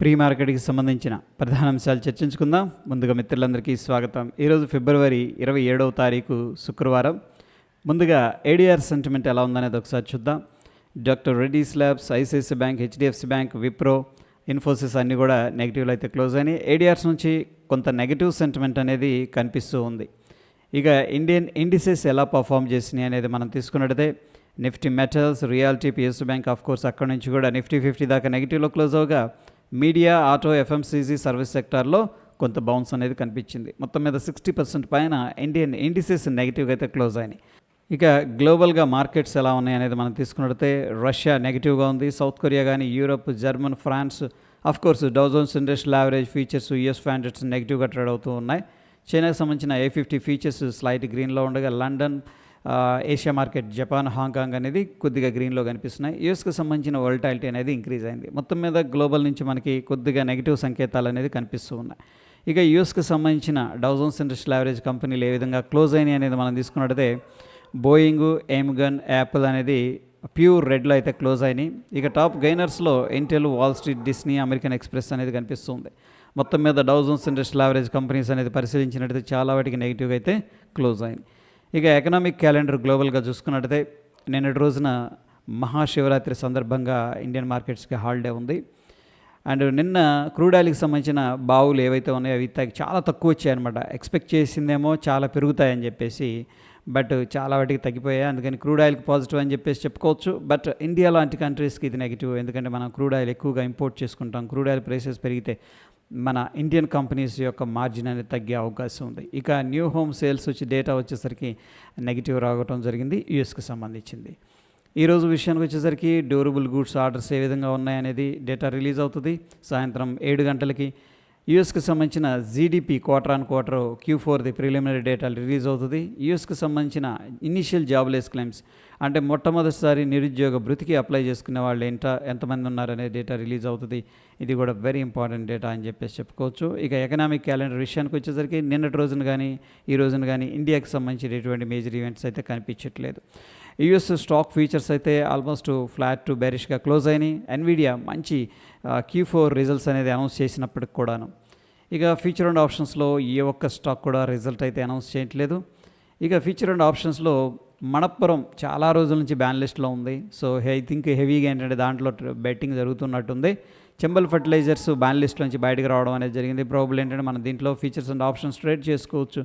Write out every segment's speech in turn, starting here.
Pre మార్కెట్కి సంబంధించిన ప్రధాన అంశాలు చర్చించుకుందాం. ముందుగా మిత్రులందరికీ స్వాగతం. ఈరోజు ఫిబ్రవరి ఇరవై ఏడవ తారీఖు శుక్రవారం. ముందుగా ఏడీఆర్ సెంటిమెంట్ ఎలా ఉందనేది ఒకసారి చూద్దాం. Doctor Reddy's labs ICICI bank HDFC bank Wipro Infosys అన్నీ కూడా నెగిటివ్లు అయితే క్లోజ్ అయినాయి. ఏడిఆర్స్ నుంచి కొంత నెగిటివ్ సెంటిమెంట్ అనేది కనిపిస్తూ ఉంది. ఇక ఇండియన్ ఇండిసెస్ ఎలా పర్ఫామ్ చేసినాయి అనేది మనం తీసుకున్నట్టయితే nifty metals realty PS bank of course అక్కడ నుంచి కూడా నిఫ్టీ ఫిఫ్టీ దాకా నెగిటివ్లో క్లోజ్ అవగా మీడియా ఆటో ఎఫ్ఎంసీజీ సర్వీస్ సెక్టార్లో కొంత బౌన్స్ అనేది కనిపించింది. మొత్తం మీద సిక్స్టీ పర్సెంట్ పైన ఇండియన్ ఇండిసెస్ నెగిటివ్గా అయితే క్లోజ్ అయినాయి. ఇక గ్లోబల్గా మార్కెట్స్ ఎలా ఉన్నాయి అనేది మనం తీసుకున్నట్టయితే రష్యా నెగిటివ్గా ఉంది సౌత్ కొరియా కానీ Europe German France of course Dow Jones industrial average futures US ఫైండెడ్స్ నెగిటివ్గా ట్రేడ్ అవుతూ ఉన్నాయి. చైనాకి సంబంధించిన ఏ ఫిఫ్టీ ఫీచర్స్ స్లైట్ గ్రీన్లో ఉండగా London Asia market Japan Hong Kong అనేది కొద్దిగా గ్రీన్లో కనిపిస్తున్నాయి. యూఎస్కి సంబంధించిన వోల్టాలిటీ అనేది ఇంక్రీజ్ అయింది. మొత్తం మీద గ్లోబల్ నుంచి మనకి కొద్దిగా నెగిటివ్ సంకేతాలు అనేది కనిపిస్తూ ఉన్నాయి. ఇక యూఎస్కి సంబంధించిన డౌజన్స్ ఇండస్ట్రియల్ యావరేజ్ కంపెనీలు ఏ విధంగా క్లోజ్ అయినాయి అనేది మనం తీసుకున్నట్టయితే బోయింగ్ ఎమ్గన్ యాపిల్ అనేది ప్యూర్ రెడ్లో అయితే క్లోజ్ అయినాయి. ఇక top గైనర్స్లో Intel Wall Street Disney American Express అనేది కనిపిస్తుంది మొత్తం మీద డౌజన్స్ ఇండస్ట్రియల్ యావరేజ్ కంపెనీస్ అనేది పరిశీలించినట్టయితే చాలా వాటికి నెగిటివ్గా అయితే క్లోజ్ అయింది ఇక ఎకనామిక్ క్యాలెండర్ గ్లోబల్గా చూసుకున్నట్టయితే నిన్నటి రోజున మహాశివరాత్రి సందర్భంగా ఇండియన్ మార్కెట్స్కి హాలిడే ఉంది. అండ్ నిన్న క్రూడ్ ఆయిల్కి సంబంధించిన బావులు ఏవైతే ఉన్నాయో అవి చాలా తక్కువ వచ్చాయి అనమాట ఎక్స్పెక్ట్ చేసిందేమో చాలా పెరుగుతాయని చెప్పేసి బట్ చాలా వాటికి తగ్గిపోయాయి. అందుకని క్రూడ్ ఆయిల్కి పాజిటివ్ అని చెప్పేసి చెప్పుకోవచ్చు. బట్ ఇండియా లాంటి కంట్రీస్కి ఇది నెగిటివ్. ఎందుకంటే మనం క్రూడ్ ఆయిల్ ఎక్కువగా ఇంపోర్ట్ చేసుకుంటాం. క్రూడ్ ఆయిల్ ప్రైసెస్ పెరిగితే మన ఇండియన్ కంపెనీస్ యొక్క మార్జిన్ అనేది తగ్గే అవకాశం ఉంది. ఇక న్యూ హోమ్ సేల్స్ వచ్చి డేటా వచ్చేసరికి నెగిటివ్ రావడం జరిగింది యుఎస్కి సంబంధించింది. ఈరోజు విషయానికి వచ్చేసరికి డ్యూరబుల్ గూడ్స్ ఆర్డర్స్ ఏ విధంగా ఉన్నాయనేది డేటా రిలీజ్ అవుతుంది. సాయంత్రం ఏడు గంటలకి యూఎస్కి సంబంధించిన GDP quarter on quarter Q four the preliminary data release అవుతుంది. యూఎస్కి సంబంధించిన ఇనిషియల్ జాబ్లెస్ క్లెయిమ్స్ అంటే మొట్టమొదటిసారి నిరుద్యోగ భృతికి అప్లై చేసుకునే వాళ్ళు ఎంత ఎంతమంది ఉన్నారనే డేటా రిలీజ్ అవుతుంది. ఇది కూడా వెరీ ఇంపార్టెంట్ డేటా అని చెప్పేసి చెప్పుకోవచ్చు. ఇక ఎకనామిక్ క్యాలెండర్ విషయానికి వచ్చేసరికి నిన్నటి రోజున కానీ ఈ రోజున కానీ ఇండియాకి సంబంధించిన ఎటువంటి మేజర్ ఈవెంట్స్ అయితే కనిపించట్లేదు. యూఎస్ స్టాక్ ఫీచర్స్ అయితే ఆల్మోస్ట్ ఫ్లాట్ టు బెరిష్గా క్లోజ్ అయినాయి. ఎన్విడియా మంచి క్యూ ఫోర్ రిజల్ట్స్ అనేది అనౌన్స్ చేసినప్పటికి కూడాను. ఇక ఫ్యూచర్ అండ్ ఆప్షన్స్లో ఏ ఒక్క స్టాక్ కూడా రిజల్ట్ అయితే అనౌన్స్ చేయట్లేదు. ఇక ఫ్యూచర్ అండ్ ఆప్షన్స్లో మణప్పురం చాలా రోజుల నుంచి బ్యాన్ లిస్ట్లో ఉంది. సో ఐ థింక్ హెవీగా ఏంటంటే దాంట్లో బెట్టింగ్ జరుగుతున్నట్టుంది. చెంబల్ ఫర్టిలైజర్స్ బ్యాన్ లిస్ట్ నుంచి బయటకు రావడం అనేది జరిగింది. ప్రాబ్లం ఏంటంటే మనం దీంట్లో ఫీచర్స్ అండ్ ఆప్షన్స్ ట్రేడ్ చేసుకోవచ్చు.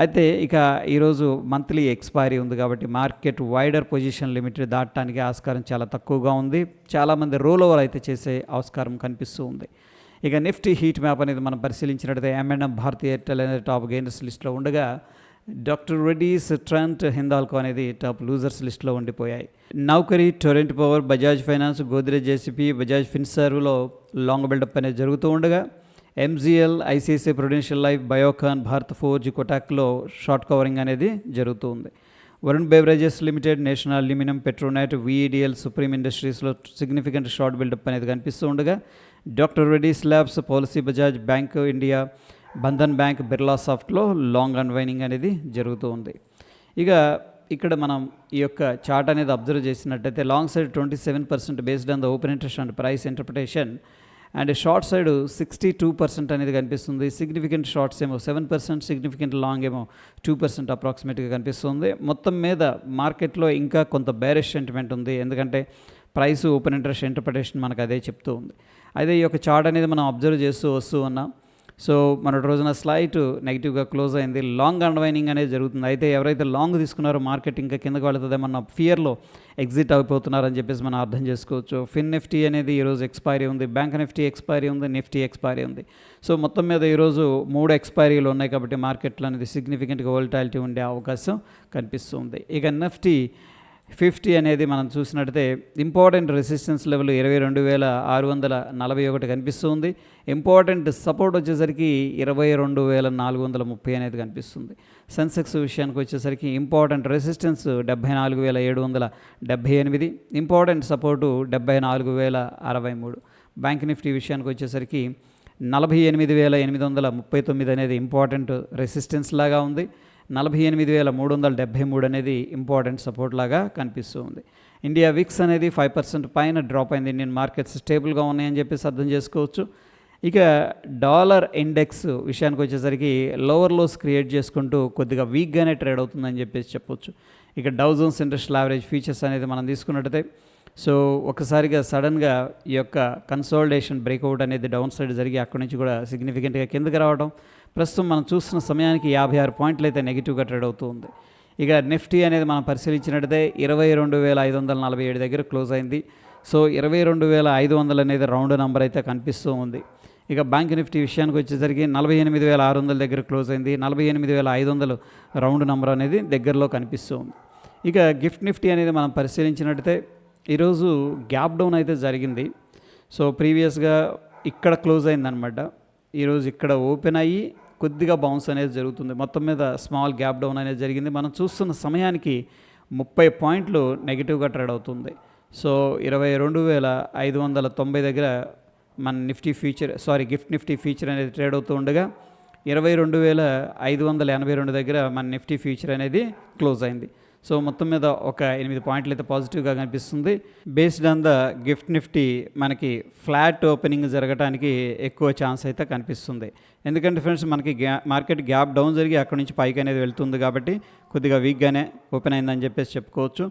అయితే ఇక ఈరోజు మంత్లీ ఎక్స్పైరీ ఉంది కాబట్టి మార్కెట్ వైడర్ పొజిషన్ లిమిట్ దాటడానికి ఆస్కారం చాలా తక్కువగా ఉంది. చాలామంది రోల్ ఓవర్ అయితే చేసే ఆస్కారం కనిపిస్తూ ఉంది. ఇక నిఫ్టీ హీట్ మ్యాప్ అనేది మనం పరిశీలించినట్టయితే ఎంఎన్ఎం భారతీ ఎయిర్టెల్ అనేది టాప్ గెయినర్స్ లిస్ట్లో ఉండగా డాక్టర్ రెడ్డీస్ ట్రంట్ హిందాల్కో అనేది టాప్ లూజర్స్ లిస్ట్లో ఉండిపోయాయి. Naukri Torrent power Bajaj finance Godrej JCP Bajaj ఫిన్సర్వ్లో long buildup అనేది జరుగుతూ ఉండగా MGL ICICI prudential life Biocon Bharat forge కొటాక్లో short covering అనేది జరుగుతూ ఉంది Varun beverages limited national aluminium Petronet VEDL supreme ఇండస్ట్రీస్లో significant short buildup అనేది కనిపిస్తూ ఉండగా doctor Reddy's labs policy Bajaj bank India Bandhan bank Birla సాఫ్ట్లో long unwinding అనేది జరుగుతూ ఉంది. ఇక ఇక్కడ మనం ఈ యొక్క చార్ట్ అనేది అబ్జర్వ్ చేసినట్టయితే long side twenty seven percent based on the open interest and price interpretation and short side sixty two percent అనేది కనిపిస్తుంది. సిగ్నిఫికెంట్ షార్ట్స్ ఏమో సెవెన్ పర్సెంట్ సిగ్నిఫికెంట్ లాంగ్ ఏమో టూ పర్సెంట్ అప్రాక్సిమేట్గా కనిపిస్తుంది. మొత్తం మీద మార్కెట్లో ఇంకా కొంత బేరిష్ సెంటిమెంట్ ఉంది. ఎందుకంటే ప్రైస్ ఓపెన్ ఇంట్రెస్ట్ ఇంటర్ప్రిటేషన్ మనకు అదే చెప్తూ ఉంది. అయితే ఈ యొక్క చార్ట్ అనేది మనం అబ్జర్వ్ చేస్తూ వస్తూ ఉన్నాం. సో మన రోజున స్లైట్ నెగిటివ్గా క్లోజ్ అయింది. లాంగ్ అన్వైనింగ్ అనేది జరుగుతుంది. అయితే ఎవరైతే లాంగ్ తీసుకున్నారో మార్కెట్ ఇంకా కిందకు వెళుతుందేమన్న ఫియర్లో ఎగ్జిట్ అయిపోతున్నారని చెప్పేసి మనం అర్థం చేసుకోవచ్చు. ఫిన్ నిఫ్టీ అనేది ఈరోజు ఎక్స్పైరీ ఉంది. బ్యాంక్ నిఫ్టీ ఎక్స్పైరీ ఉంది. నిఫ్టీ ఎక్స్పైరీ ఉంది. సో మొత్తం మీద ఈరోజు మూడు ఎక్స్పైరీలు ఉన్నాయి కాబట్టి మార్కెట్లో అనేది సిగ్నిఫికెంట్గా వోల్టాలిటీ ఉండే అవకాశం కనిపిస్తుంది. ఇక నిఫ్టీ ఫిఫ్టీ అనేది మనం చూసినట్టయితే ఇంపార్టెంట్ రెసిస్టెన్స్ లెవెల్ ఇరవై రెండు వేల ఆరు వందల నలభై ఒకటి కనిపిస్తుంది ఇంపార్టెంట్ సపోర్ట్ వచ్చేసరికి ఇరవై రెండు వేల నాలుగు వందల ముప్పై అనేది కనిపిస్తుంది. సెన్సెక్స్ విషయానికి వచ్చేసరికి ఇంపార్టెంట్ రెసిస్టెన్స్ డెబ్బై నాలుగు వేల ఏడు వందల డెబ్బై ఎనిమిది. ఇంపార్టెంట్ సపోర్టు డెబ్బై నాలుగు వేల అరవై మూడు. బ్యాంక్ నిఫ్టీ విషయానికి వచ్చేసరికి నలభై ఎనిమిది వేల ఎనిమిది వందల ముప్పై తొమ్మిది అనేది ఇంపార్టెంట్ రెసిస్టెన్స్ లాగా ఉంది. నలభై ఎనిమిది వేల మూడు వందల డెబ్బై మూడు అనేది ఇంపార్టెంట్ సపోర్ట్ లాగా కనిపిస్తూ ఉంది. ఇండియా విక్స్ అనేది ఫైవ్ పర్సెంట్ పైన డ్రాప్ అయింది. ఇండియన్ మార్కెట్స్ స్టేబుల్గా ఉన్నాయని చెప్పేసి అర్థం చేసుకోవచ్చు. ఇక డాలర్ ఇండెక్స్ విషయానికి వచ్చేసరికి లోవర్ లోస్ క్రియేట్ చేసుకుంటూ కొద్దిగా వీక్గానే ట్రేడ్ అవుతుందని చెప్పేసి చెప్పొచ్చు. ఇక డౌజన్స్ ఇండస్ట్రియల్ యావరేజ్ ఫీచర్స్ అనేది మనం తీసుకున్నట్టయితే సో ఒకసారిగా సడన్గా ఈ యొక్క కన్సాలిడేషన్ బ్రేక్అవుట్ అనేది డౌన్ సైడ్ జరిగి అక్కడి నుంచి కూడా సిగ్నిఫికెంట్గా కిందకి రావడం ప్రస్తుతం మనం చూస్తున్న సమయానికి యాభై ఆరు పాయింట్లు అయితే నెగిటివ్గా ట్రేడ్ అవుతుంది. ఇక నిఫ్టీ అనేది మనం పరిశీలించినట్టయితే ఇరవై రెండు వేల ఐదు వందల నలభై ఏడు దగ్గర క్లోజ్ అయింది. సో ఇరవై రెండు వేల ఐదు వందలు అనేది రౌండ్ నెంబర్ అయితే కనిపిస్తూ ఉంది. ఇక బ్యాంక్ నిఫ్టీ విషయానికి వచ్చేసరికి నలభై ఎనిమిది వేల ఆరు వందల దగ్గర క్లోజ్ అయింది. నలభై ఎనిమిది వేల ఐదు వందలు రౌండ్ నెంబర్ అనేది దగ్గరలో కనిపిస్తూ ఉంది. ఇక గిఫ్ట్ నిఫ్టీ అనేది మనం పరిశీలించినట్టయితే ఈరోజు గ్యాప్ డౌన్ అయితే జరిగింది. సో ప్రీవియస్గా ఇక్కడ క్లోజ్ అయిందనమాట ఈరోజు ఇక్కడ ఓపెన్ అయ్యి కొద్దిగా బౌన్స్ అనేది జరుగుతుంది. మొత్తం మీద స్మాల్ గ్యాప్ డౌన్ అనేది జరిగింది. మనం చూస్తున్న సమయానికి ముప్పై పాయింట్లు నెగిటివ్గా ట్రేడ్ అవుతుంది. సో ఇరవై రెండు వేల ఐదు వందల తొంభై దగ్గర మన Nifty future sorry GIFT Nifty future అనేది ట్రేడ్ అవుతూ ఉండగా ఇరవై రెండు వేల ఐదు వందల ఎనభై రెండు దగ్గర మన నిఫ్టీ ఫ్యూచర్ అనేది క్లోజ్ అయింది. సో మొత్తం మీద ఒక ఎనిమిది పాయింట్లు అయితే పాజిటివ్గా కనిపిస్తుంది. Based on the GIFT Nifty మనకి ఫ్లాట్ ఓపెనింగ్ జరగడానికి ఎక్కువ ఛాన్స్ అయితే కనిపిస్తుంది. ఎందుకంటే ఫ్రెండ్స్ మనకి గ్యా మార్కెట్ గ్యాప్ డౌన్ జరిగి అక్కడ నుంచి పైకి అనేది వెళ్తుంది కాబట్టి కొద్దిగా వీక్గానే ఓపెన్ అయిందని చెప్పేసి చెప్పుకోవచ్చు.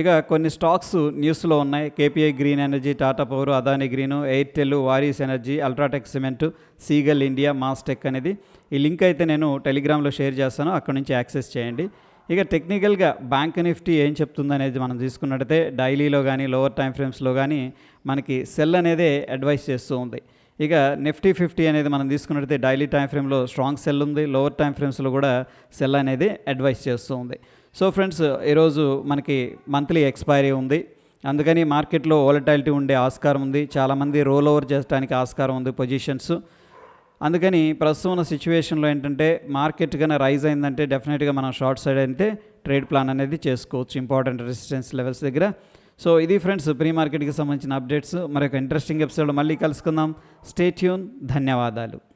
ఇక కొన్ని స్టాక్స్ న్యూస్లో ఉన్నాయి. KPI green energy Tata power Adani green Airtel Waaree energy UltraTech cement Ceigall India Mastek అనేది. ఈ లింక్ అయితే నేను టెలిగ్రామ్లో షేర్ చేస్తాను. అక్కడ నుంచి యాక్సెస్ చేయండి. ఇక టెక్నికల్గా బ్యాంక్ నిఫ్టీ ఏం చెప్తుంది అనేది మనం తీసుకున్నట్టయితే డైలీలో కానీ లోవర్ టైం ఫ్రేమ్స్లో కానీ మనకి సెల్ అనేది అడ్వైస్ చేస్తూ ఉంది. ఇక నిఫ్టీ ఫిఫ్టీ అనేది మనం తీసుకున్నట్టయితే డైలీ టైం ఫ్రేమ్లో స్ట్రాంగ్ సెల్ ఉంది లోవర్ టైం ఫ్రేమ్స్లో కూడా సెల్ అనేది అడ్వైస్ చేస్తూ ఉంది. సో ఫ్రెండ్స్ ఈరోజు మనకి మంత్లీ ఎక్స్పైరీ ఉంది. అందుకని మార్కెట్లో వాలటాలిటీ ఉండే ఆస్కారం ఉంది. చాలామంది రోల్ ఓవర్ చేయడానికి ఆస్కారం ఉంది పొజిషన్స్. అందుకని ప్రస్తుతం ఉన్న సిచ్యువేషన్లో ఏంటంటే మార్కెట్ కన్నా రైజ్ అయిందంటే డెఫినెట్గా మనం షార్ట్ సైడ్ అయితే ట్రేడ్ ప్లాన్ అనేది చేసుకోవచ్చు ఇంపార్టెంట్ రెసిస్టెన్స్ లెవెల్స్ దగ్గర. సో ఇది ఫ్రెండ్స్ ప్రీ మార్కెట్కి సంబంధించిన అప్డేట్స్ మరొక ఇంట్రెస్టింగ్ ఎపిసోడ్ మళ్ళీ కలుసుకుందాం. స్టేట్యూన్ ధన్యవాదాలు.